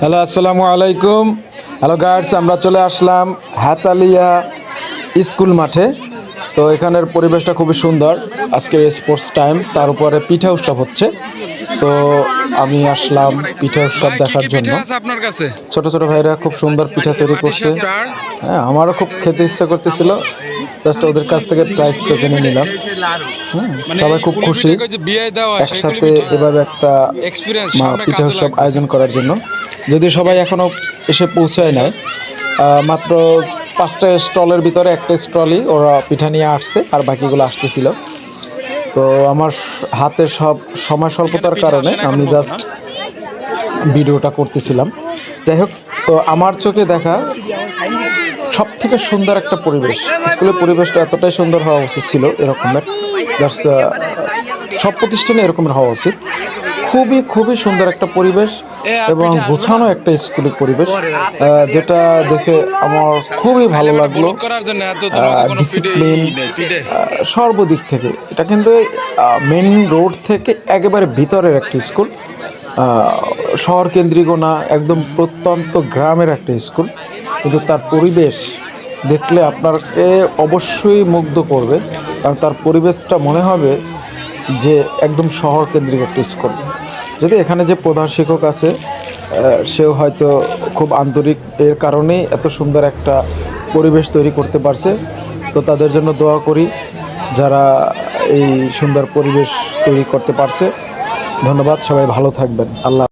Hello আসসালামু আলাইকুম। Hello guides আমরা চলে আসলাম হাতালিয়া স্কুল মাঠে। তো এখানের পরিবেশটা খুবই সুন্দর। আজকের স্পোর্টস টাইম তার উপরে পিঠা উৎসব হচ্ছে। তো আমি আসলাম পিঠা উৎসব দেখার জন্য। আপনার কাছে? ছোট ছোট ভাইরা খুব সুন্দর পিঠা তৈরি করছে। হ্যাঁ আমারও খুব খেতে ইচ্ছা করতেছিল। জাস্ট ওদের কাছ থেকে প্রাইসটা জেনে নিলাম। সবাই খুব খুশি। একসাথে এভাবে একটা পিঠা উৎসব আয়োজন করার জন্য। যদি সবাই এখনও এসে পৌঁছায় নাই। মাত্র পাঁচটা স্টলের ভিতরে একটা স্টলই ওরা পিঠা নিয়ে আসছে আর বাকিগুলো আসতেছিল। তো আমার হাতে সব সময় স্বল্পতার কারণে আমি জাস্ট ভিডিওটা করতেছিলাম। যাই হোক তো আমার চোখে দেখা সব থেকে সুন্দর একটা পরিবেশ। স্কুলের পরিবেশটা এতটাই সুন্দর হওয়া উচিত ছিল এরকমের। Uh, সব প্রতিষ্ঠানে এরকমের হওয়া উচিত। খুবই খুবই সুন্দর একটা পরিবেশ এবং গোছানো একটা স্কুলের পরিবেশ যেটা দেখে আমার খুবই ভালো লাগল। ডিসিপ্লিন সর্বদিক থেকে। এটা কিন্তু মেন রোড থেকে একেবারে ভিতরের একটা স্কুল। শহর কেন্দ্রিক না একদম প্রত্যন্ত গ্রামের একটা স্কুল। কিন্তু তার পরিবেশ দেখলে আপনাকে অবশ্যই মুগ্ধ করবে। কারণ তার পরিবেশটা মনে হবে যে একদম শহর কেন্দ্রিক একটা স্কুল। যদি এখানে যে প্রধান শিক্ষক আছে সেও হয়তো খুব আন্তরিক। এর কারণেই এত সুন্দর একটা পরিবেশ তৈরি করতে পারছে। তো তাদের জন্য দোয়া করি যারা এই সুন্দর পরিবেশ তৈরি করতে পারছে। ধন্যবাদ সবাই ভালো থাকবেন। আল্লাহ